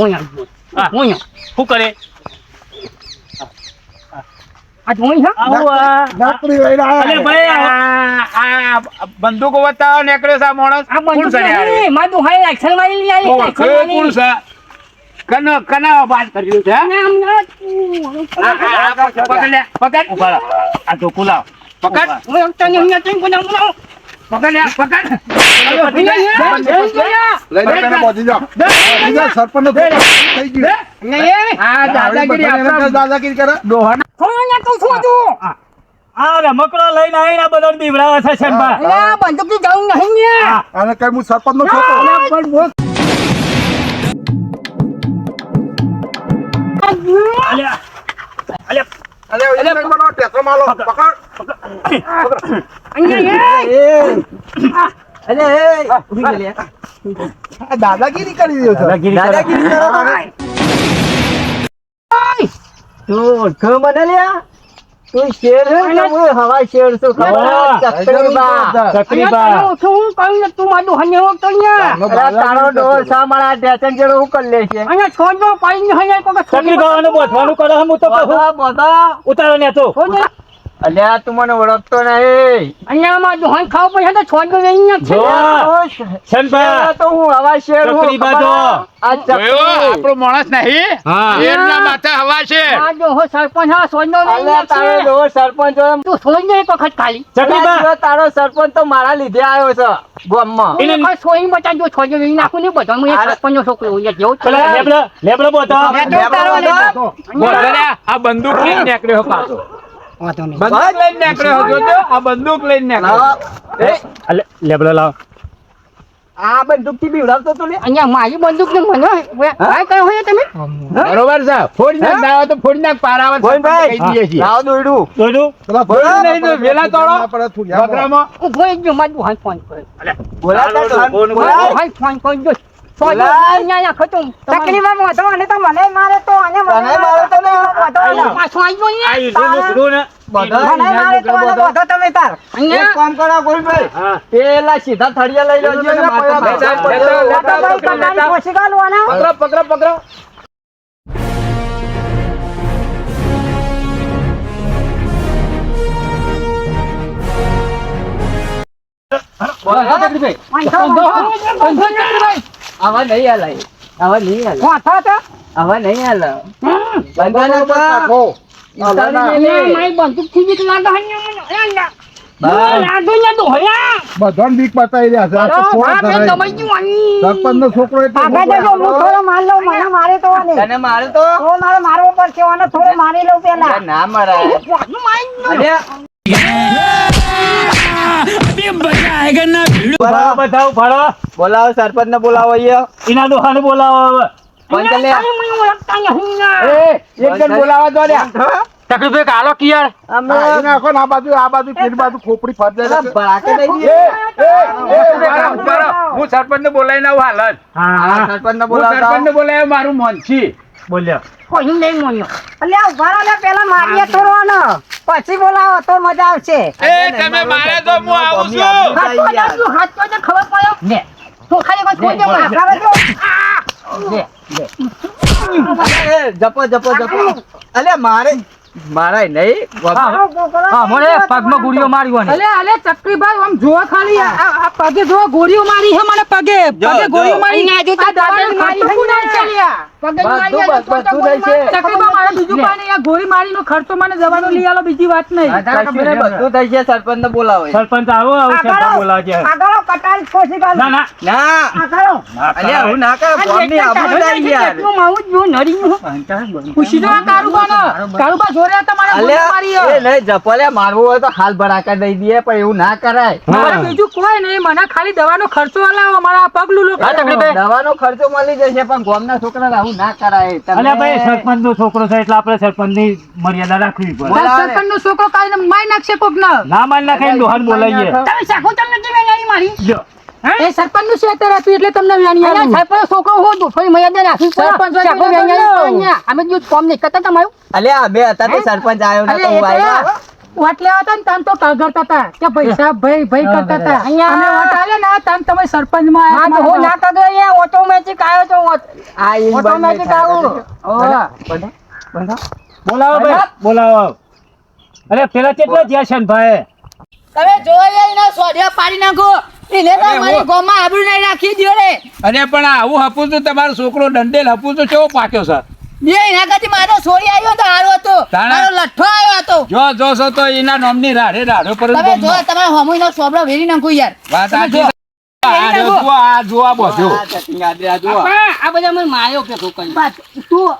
ઊભો યા, ઊભો. હા. ઊભો યા. શું કરે? હા? બંદૂકો બતાવો નીકળ્યો છે માણસ. કોણ? નહીં, છે? કનો કના વાત કર્યું છે આ પકડ ઊભા આ તો કુલાવ. પકડ. ઓય, તને અહીંયા તને કોના. પકડ પકડ. આ રમકડો લઈને આવીને આ બધાને બીવડાવે છે શેનબા. અલા, બંદૂકથી જવું નહીં ને. અને કઈ હું સરપંચનો છોકરો અલા, પણ બોલ. અલ્યા, અલ્યા, અરે એને કઈ તું ટેસો માલો, પકડ. અહીંયા, એ. આ દાદાગીરી કરી રહ્યો છે દાદાગીરી કરે. વાહ. અહીંયા ચકરીબા. તને ઓછું હું કહું ને, તું મારું હન્યા ઓળખતો અહીંયા. અહીંયા છોડનો ન હન્યા કોઈ ચક્રીબા અને બોધવાનું કરે હું તો કહું. ઉતારો ને તો છોડને. આ તું મને ઓળખતો નહીં અહીંયા માં દુહાણ ખાવ પડશે તો છોડ ગયો અહીંયા છે. સનભા તો હું હવા શેર હું ચકરી બાજો આ ચકરી આપણો માણસ નહીં હા. એમના માથે હવા છે આ ડોહો સરપંચ હા છોડનો લઈને અલ્યા જ તારો છે. સરપંચ. તું છોડને એક વખત ખાલી ચકરીબા. અલ્યા, તારો સરપંચ તો મારા લીધે આવ્યો છે ગામમાં એને- બચાવજો, છોડને લઈને નાખું ને બધા હું એક અરે. છોકરો અહીંયા જેવો જ પેલા છે. લેબડો લેબડો બોધો. આ બંદૂક લઈને નીકળ્યો પાછો બંદૂક લઈને નીકળ્યો જોજો આ બંદૂક લઈને નીકળ્યો. એ, લેબલો લાવ. આ બંદૂકથી બીવડાવતો તો ને? અહીંયા મારી બંદૂક ને મને આ કયો હોય તમે? બરોબર છે. ફોડી નાખ દાવા તો ફોડી નાખ પારાવત ભાઈ કહી દઈએ છીએ. લાવ દોયડું જોયું? પેલા ફોડી નહીં તો વેલા તોડો. તું. બકરામાં. ઊભો એક જો મારું હાથ ફોન કરે. બોલા તો ફોન બોલ, બોલ. ફોન કરી દો બોલાય. અહીંયા આખો તો તકલીફમાં મોટો અને તો મને મારે તો અને મને મારે તો ને પાછો આવી ગયો અહીંયા. ને. અહીંયા. નીકળો હા. લેતા. પકડો પકડો પકડો આવા નહીં હાલાય આવા નહીં હાલે. આવા નહીં હાલે. બંધાના તો. બધાને બીક બતાવી રહ્યા છે. તને મારે તો? ના મરાય અલ્યા, ઉભારો બધા ઉભારો. બોલાવો સરપંચ ને બોલાવો અહીંયા. એના ડોહાને બોલાવો હવે. ફોન કરી લે. એ એક જણ બોલાવા દો લ્યા. તકલીફ કાલો કિયાર અમે હા, એને આખો ને બાજુ આ બાજુ પેલી બાજુ ખોપડી ફાટે પેલા છે. ભડાકે દઈ દે. એ એ ઊભા રહો, ઊભા રહો. હું સરપંચ ને બોલાવીને આવું હાલ જ. હા આ હા. સરપંચ ને હું બોલાવતા સરપંચ ને બોલાવ્યો મારું મોનછી બોલ્યો. પછી બોલાવો તો મજા આવશે. એ તમે મારે તો હું આવું છું. અરે, જપો જપો જપો. અલ્યા મારે મારાય નહીં. હા મને પગમાં ગુડીઓ માર્યો ને. અલે અલે ચક્રીભાઈ આમ જોવા ખાલી આ- પગે જોવા ગોળીઓ મારી છે મને પગે. પગે ગોળીઓ મારી. જો મારી મારે ને સરપંચ આવો આવું શેઠા બોલાવજે. આગળ કટાલ ખોસી કાઢો. ના ના. ના. આગળ. અલ્યા હું ના કરે ગોમની આબરૂ જાય યાર. પૂછી જો આ કારુબાને. કારુબા જોડે તમારે ગોળી અલ્યા મારી એ છે. નહીં જપોલે મારવું હોય તો હાલ ભડાકા દઈ દઈએ પણ એવું ના કરાય. બીજું કોઈ નહીં મને ખાલી દવાનો ખર્ચો હલાવો મારા પગલું. દવાનો ખર્ચો મળી જશે પણ ગોમ ના છોકરાને આવું ના કરાય. અલ્યા ભાઈ સરપંચ નો છોકરો છે એટલે આપણે સરપંચની મર્યાદા રાખવી પડે. બોલાવે. સરપંચનો છોકરો કાઢીને મારી નાખશે કોકને. ના માન નાખે ડોહાને બોલાવીએ. જો. એ સરપંચનું શેતર હતું એટલે તમને આવ્યું. છોકરો હું દુફળી મર્યાદા રાખી સરપંચ હોય તો ના અમે જો કોમ નહીં. કરતા તમારું અલ્યા અમે હતા તે સરપંચ આવ્યો ને હું આવ્યો. વોટ લેવા હતા ને તન તો ટગરતા હતા. કે પૈસા ભાઈ ભાઈ કરતા હતા. અહીંયા- અમે વોટ આલ્યા ને તન તમે સરપંચમાં હા તો હું ના કગો અહીંયા ઓટોમેટિક આવ્યો તો આ ઓટોમેટિક આવું. બોલાવો ભાઈ બોલાવો અરે પેલા કેટલા જ્યાં છે ભાઈ? તમે જોઈએ એના સોડિયા પાડી નાખો. એને તો મારી ગોમાં આબરૂ નહીં રાખી દ્યો રે. અરે પણ આવું હપું તો તમારો છોકરો દંડેલ હપું તો કેવો પાક્યો સર? બે એના કરતી મારો સોડી આવ્યો તો હારો હતો? મારો લઠ્ઠો આવ્યો હતો જો જો છો તો એના નામની રાડે રાડો પર તમે જો ગમમાં. તમારા હોમુનો સોબડો વેરી નાખું યાર વાત સાચી. આ જોવા આ બધું. મને માયો કે તું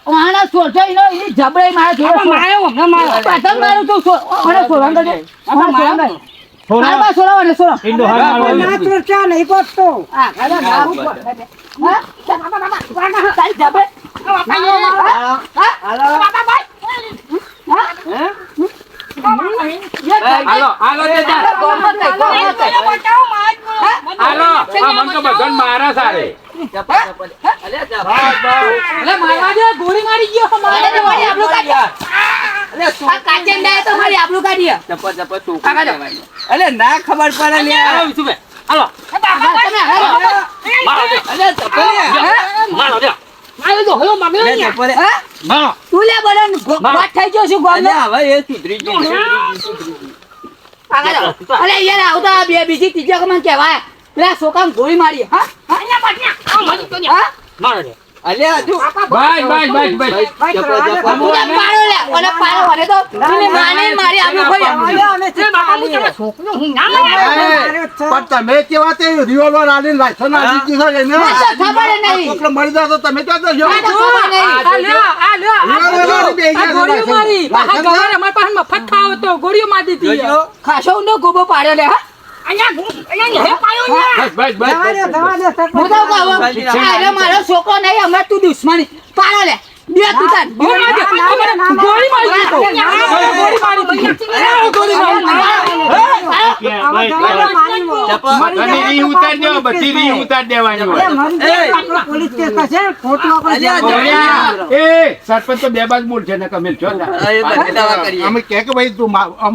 વાણા સોરજો એનો એ જબડે મારા જોડે માયો હમણાં માયો પાછળ મારું તું સો- વાણા સોરવા કરજે. વાણા સોરવા કરજે. મારા પાસે સોરવા વાળા સોરવા. ઈંડો હાથ મારવાનો. હા, દાદા, દારૂ પર. હા? તારી જબડે. હા? હાલો, હાલો તે જા. હાલો, આ મને તો બધાને મારા સારે. મારવા દે ગોળી મારી ગયો મારે તો મારી આપણું ના ખબર પડે હાલો. મારો. હા? તું લે વાત થઈ ગયો છું. હવે એ સુધરી ગયું. અલે યાર આવતા બે બીજી ત્રીજા વખત મને કહેવાય. પેલા છોકરાને ગોળી મારી હા? હા? અલ્યા હજુ. બસ, બસ, બસ, બસ. ચપ્પલ, ચપ્પલ. ઓલા પાડો લે, ઓલા પાડો મને તો મને મારી. પણ તમે કેવા તે રિવોલ્વર આલી લાયસન્સ આપી દીધું છે એને? ખબર નહીં. છોકરો મળી જાય તમે ક્યાં? મને તો ખબર આ લ્યો લ્યો આલી ગોળીઓ મારી આ ગવાર અમાર પાસે મફત ખાવ તો ગોળીઓ મારી દીધી ખાશો નો ગોબો પાડ્યો લે હા મારો છોકરો નહીં હમણાં તું દુશ્મની. પાડો લે. બે તું તાર ગોળી મારી દીધી. ગોળી મારી દીધો ગોળી મારી દીધી આ ગોળી મારી દીધી. ચપ્પલ. બધી રી ઉતાર દેવો, બધી રી ઉતાર દેવાની હોય. અલ્યા બોલ્યા. ચપ્પલ. એ, સરપંચ તો બે બાજ બોલ છે ને કમેલ છો. અમે કે ભાઈ તું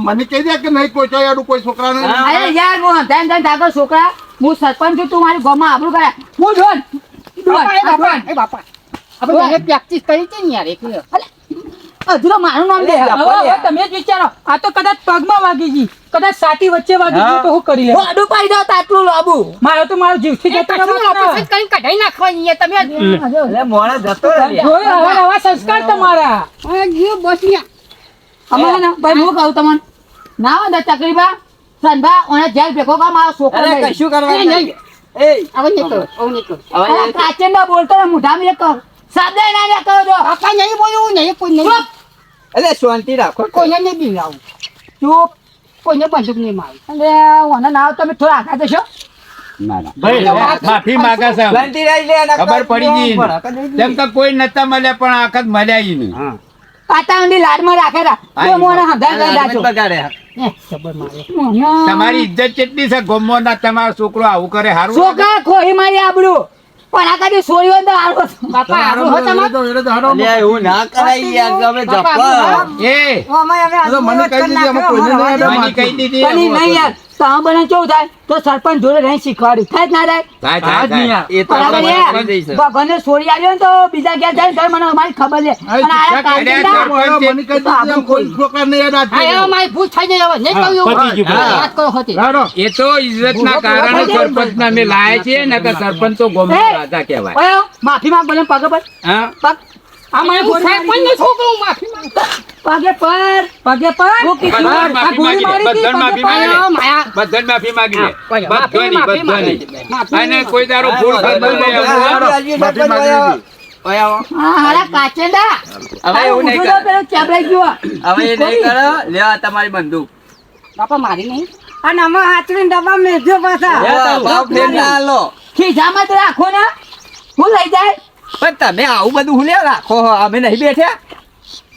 મને કહી દે કે નહીં પહોંચાય આડું કોઈ છોકરાને નહીં અરે યાર હંધાઈ થાકો છોકરા હું સરપંચ છું તું મારી ગોમાં આબરૂ કરે હું જોન આપણે ઘરે practice કરી છે ને યાર એટલે. અધૂરો મારું નામ દે અલે, હવે હવે તમે જ વિચારો. આ તો કદાચ પગમાં વાગી ગઈ. કદાચ સાટી વચ્ચે વાગી ગઈ તો હું કરી લે બોડું પાડી દો તાટલું લોબુ. મારો તો મારો જીવથી જતો રહ્યો ને. અલ્યા મોડા જતો રે જોયો હવે નવા સંસ્કાર તમારા. અમે હે ને ભાઈ હું કહું તમને? ના હોય ને તકરીબા સનભા ઓને જેલ ભેગો કર મારો છોકરો અરે લઈ. કશું કરવાનું નહીં. એ. હવે નીકળો હવે નીકળો. હવે અરે કાચેન્ડા બોલતો મોઢા મેં કહો શબ્દ ના લે કહો જો. બાપા નહીં બોલું નહીં કોઈ નહીં. અલ્યા શાંતિ રાખો કોઈને નહીં બીવાવું ચૂપ. કોઈને બંદૂક નહીં મારું. અરે ઓને ના આવે તમે થોડા જશો. ભાઈ, માફી માંગે એના ખબર પડી ગઈ જેમ કે કોઈ નતા મળ્યા પણ આખત મળ્યા જ નહીં. ઊંડી લાડમાં રાખેલા. તો મોને તમારી ઇજ્જત કેટલી છે? ગોમોના તમારો છોકરો આવું કરે હારું છોકરા ખોહી મારી આબરૂ. પણ આ કદી સોર્યો તો હારો બાપા આબરૂ હો તમાર તો એટલે તો હારો અલ્યા એવું ના કરાય યાર તમે જપ્પલ. એ! તો મને કહી દીધી અમે કોઈને નહીં. કહી દીધી પણ નહીં યાર. તો આ બને કેવું થાય? તો સરપંચ જોડે રહી શીખવાડ્યું. થાય ના થાય? થાય, થાય, થાય. એ તો બરાબર છે? છોડી આવ્યો ને. તો બીજા ઘેર જાય ને તોય મને અમારી ખબર લે અને આ મને કહી કોઈ છોકરાને યાદ રાખજો. મારી ભૂલ થઈ જાય હવે નહીં કહ્યું. પતી વાત કરો હતી એ તો ઇજ્જતના કારણે સરપંચને અમે લાયા છીએ ને કે સરપંચ તો ગોમનો રાજા કહેવાય. માફી માંગ બને પગ પર. હા? પગ. આ મને છોકરો માફી પગે પર પગે પર હું કીધું? બધાને આ માફી ગોળી માંગી લે, મારી હતી, માફી પગે માંગી લે. પર. બધાને માફી માંગી લે માફી, બધાની, માફી બધાની. માફી. અને કોઈ દારો ભૂલ હા, કરતો નહીં બરાબર, એવું. બરાબર. આજે માફી સરપંચ માંગી આવો. દીધી. ઓય આવો. હા, હારા કાચેંડા. હવે એવું નહીં ઊંધું તો કરે. પેલું ચેબડાઈ ગયું. હવે એ નહીં કરે લ્યો આ તમારી બંદૂક બાપા મારી નહીં અને આમાં હાથવીને ડબ્બા મેજો પાછા. લ્યો, ભાવ ફેર ના આલો. ખીજામાં તો રાખો ને હું લઈ જાય પણ તમે આવું બધું હું લે રાખો અમે નહીં બેઠ્યા.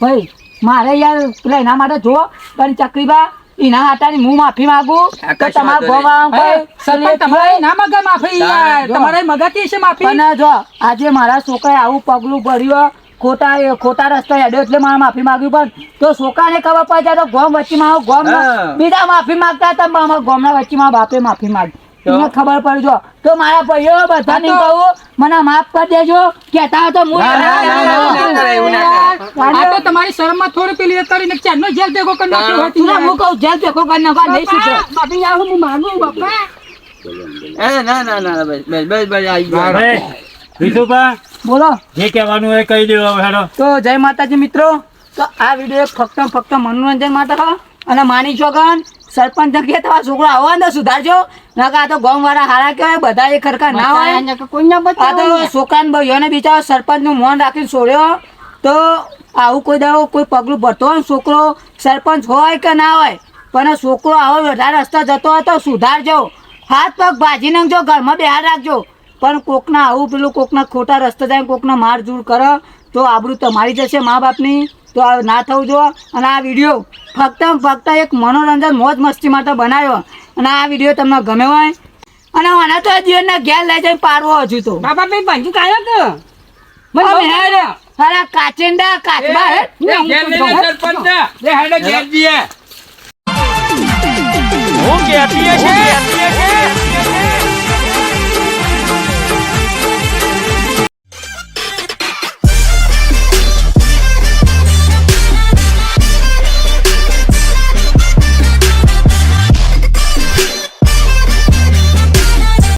ભાઈ મારે યાર પેલા એના માટે જો પણ ચકરીબા એના હાટાની હું માફી માંગુ? કે તો ગોવા તમારા તમારે ના મગા માફી યાર. જો. તમારે મગાતી છે માફી? પણ જો આજે મારા છોકરાએ આવું પગલું ભર્યું ખોટા એ ખોટા રસ્તા હેડ્યો એટલે મારે માફી માંગ્યું પણ તો છોકરાને ખબર પડે તો ગોમ વચ્ચેમાં આવો ગોમ બીજા માફી માંગતા હતા ગોમના વચ્ચેમાં બાપે માફી માંગી. એને ખબર પડી જો તો મારા ભાઈઓ બધાને કહું મને માફ કરી દેજો કેતા તો હું ના, ના, ના, ના, ના એવું ના આ તો તમારી શરમમાં થોડી પેલી કરીને ચારનો જેલ ભેગો કરી નાખ્યો હતી હું કહું જેલ ભેગો કરી નાખો આ નહીં શીખે બાપી આવું હું માનું બાપા એ ના ના ના બસ બસ બસ આવી ગયો વિશુભા બોલો જે કહેવાનું એ કહી દેવો હેડો તો જય માતાજી મિત્રો તો આ વીડિયો ફક્ત ફક્ત મનોરંજન માટે હા અને માની ચોગન સરપંચ કે તમારા છોકરો આવો ને તો સુધારજો. નકર આ તો ગામ વાળા હારા કહેવાય બધા એક ખરખા ના હોય. આ તો છોકરાને ભાઈઓને બિચારો સરપંચનું મોન રાખીને છોડ્યો. તો આવું કોઈ દાવો કોઈ પગલું ભરતો હોય છોકરો સરપંચ હોય કે ના હોય પણ છોકરો આવો વધારે રસ્તા જતો હોય તો સુધારજો. હાથ પગ ભાજી નાખજો ઘરમાં બહાર રાખજો. પણ કોકના આવું પેલું કોકના ખોટા રસ્તે જાય કોકના માર જૂર કરો તો આબરૂ તમારી જશે મા બાપની. તો ના થવું જો અને આ વીડિયો ફક્ત ફક્ત એક મનોરંજન મોજ મસ્તી માટે બનાવ્યો. અને આ વીડિયો તમને ગમે હોય અને મને તો જીવનના ઘેર લઈ જઈને પારવો હજુ તો. બાપા ભાઈ ભાંજી કાયો તો અરે કાચિંડા કાચબા હેડો ઘેર. હું? કહેતી?